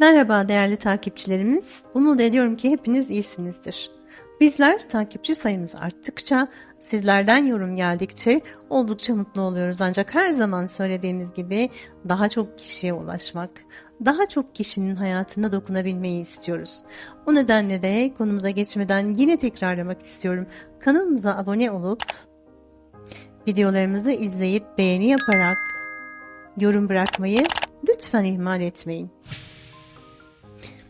Merhaba değerli takipçilerimiz. Umut ediyorum ki hepiniz iyisinizdir. Bizler takipçi sayımız arttıkça, sizlerden yorum geldikçe oldukça mutlu oluyoruz. Ancak her zaman söylediğimiz gibi daha çok kişiye ulaşmak, daha çok kişinin hayatına dokunabilmeyi istiyoruz. O nedenle de konumuza geçmeden yine tekrarlamak istiyorum. Kanalımıza abone olup videolarımızı izleyip beğeni yaparak yorum bırakmayı lütfen ihmal etmeyin.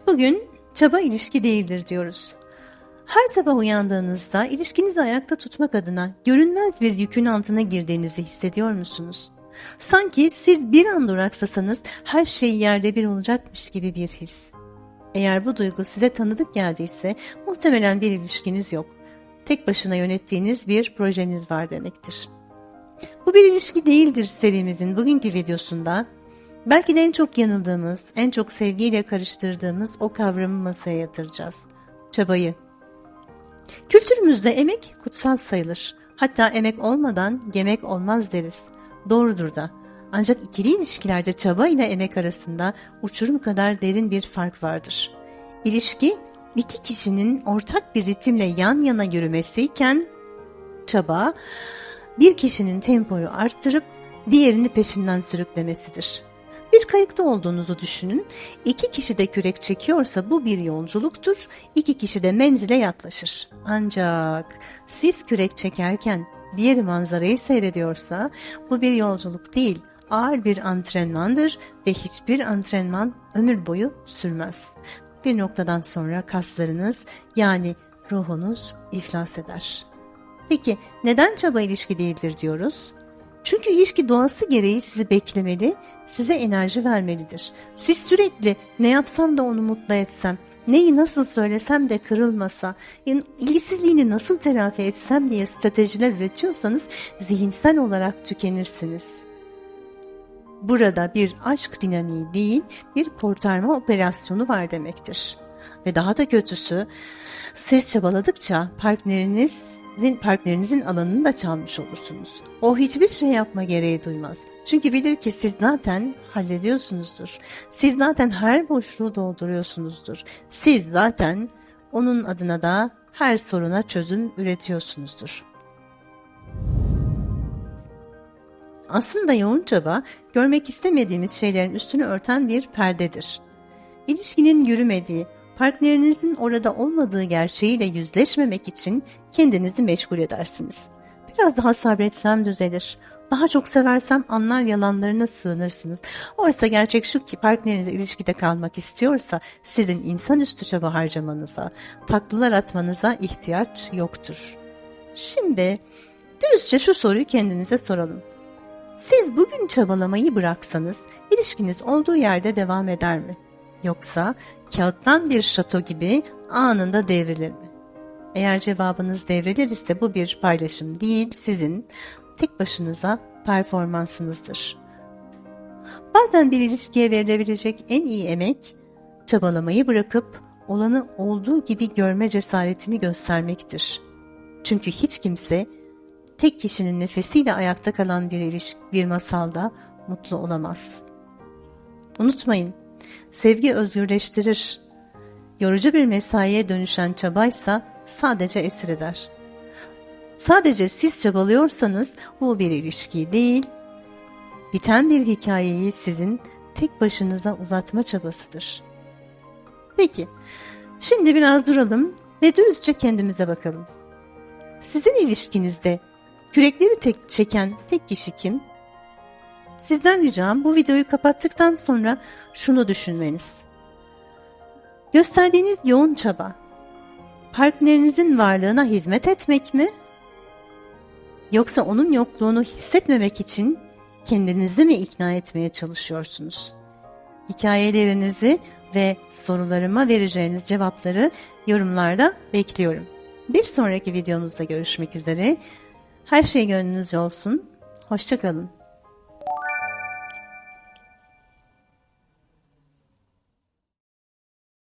Bugün çaba ilişki değildir diyoruz. Her sabah uyandığınızda ilişkinizi ayakta tutmak adına görünmez bir yükün altına girdiğinizi hissediyor musunuz? Sanki siz bir an duraksasanız her şey yerde bir olacakmış gibi bir his. Eğer bu duygu size tanıdık geldiyse muhtemelen bir ilişkiniz yok. Tek başına yönettiğiniz bir projeniz var demektir. Bu bir ilişki değildir serimizin bugünkü videosunda belki de en çok yanıldığımız, en çok sevgiyle karıştırdığımız o kavramı masaya yatıracağız. Çabayı. Kültürümüzde emek kutsal sayılır. Hatta emek olmadan yemek olmaz deriz. Doğrudur da. Ancak ikili ilişkilerde çaba ile emek arasında uçurum kadar derin bir fark vardır. İlişki iki kişinin ortak bir ritimle yan yana yürümesiyken çaba bir kişinin tempoyu arttırıp diğerini peşinden sürüklemesidir. Bir kayıkta olduğunuzu düşünün. İki kişi de kürek çekiyorsa bu bir yolculuktur. İki kişi de menzile yaklaşır. Ancak siz kürek çekerken diğeri manzarayı seyrediyorsa bu bir yolculuk değil, ağır bir antrenmandır ve hiçbir antrenman ömür boyu sürmez. Bir noktadan sonra kaslarınız yani ruhunuz iflas eder. Peki neden çaba ilişki değildir diyoruz? Çünkü ilişki doğası gereği sizi beklemeli, size enerji vermelidir. Siz sürekli ne yapsam da onu mutlu etsem, neyi nasıl söylesem de kırılmasa, yani ilgisizliğini nasıl telafi etsem diye stratejiler üretiyorsanız zihinsel olarak tükenirsiniz. Burada bir aşk dinamiği değil, bir kurtarma operasyonu var demektir. Ve daha da kötüsü, siz çabaladıkça partneriniz sizin partnerinizin alanını da çalmış olursunuz. O hiçbir şey yapma gereği duymaz. Çünkü bilir ki siz zaten hallediyorsunuzdur. Siz zaten her boşluğu dolduruyorsunuzdur. Siz zaten onun adına da her soruna çözüm üretiyorsunuzdur. Aslında yoğun çaba görmek istemediğimiz şeylerin üstünü örten bir perdedir. İlişkinin yürümediği, partnerinizin orada olmadığı gerçeğiyle yüzleşmemek için kendinizi meşgul edersiniz. Biraz daha sabretsem düzelir. Daha çok seversem anlar yalanlarına sığınırsınız. Oysa gerçek şu ki partneriniz ilişkide kalmak istiyorsa sizin insanüstü çaba harcamanıza, taklılar atmanıza ihtiyaç yoktur. Şimdi dürüstçe şu soruyu kendinize soralım. Siz bugün çabalamayı bıraksanız ilişkiniz olduğu yerde devam eder mi? Yoksa kağıttan bir şato gibi anında devrilir mi? Eğer cevabınız devrilir ise bu bir paylaşım değil, sizin tek başınıza performansınızdır. Bazen bir ilişkiye verilebilecek en iyi emek, çabalamayı bırakıp olanı olduğu gibi görme cesaretini göstermektir. Çünkü hiç kimse tek kişinin nefesiyle ayakta kalan bir ilişki, bir masalda mutlu olamaz. Unutmayın, sevgi özgürleştirir. Yorucu bir mesaiye dönüşen çabaysa sadece esir eder. Sadece siz çabalıyorsanız bu bir ilişki değil, biten bir hikayeyi sizin tek başınıza uzatma çabasıdır. Peki, şimdi biraz duralım ve dürüstçe kendimize bakalım. Sizin ilişkinizde kürekleri tek çeken tek kişi kim? Sizden ricam bu videoyu kapattıktan sonra şunu düşünmeniz. Gösterdiğiniz yoğun çaba, partnerinizin varlığına hizmet etmek mi? Yoksa onun yokluğunu hissetmemek için kendinizi mi ikna etmeye çalışıyorsunuz? Hikayelerinizi ve sorularıma vereceğiniz cevapları yorumlarda bekliyorum. Bir sonraki videomuzda görüşmek üzere. Her şey gönlünüzce olsun. Hoşçakalın.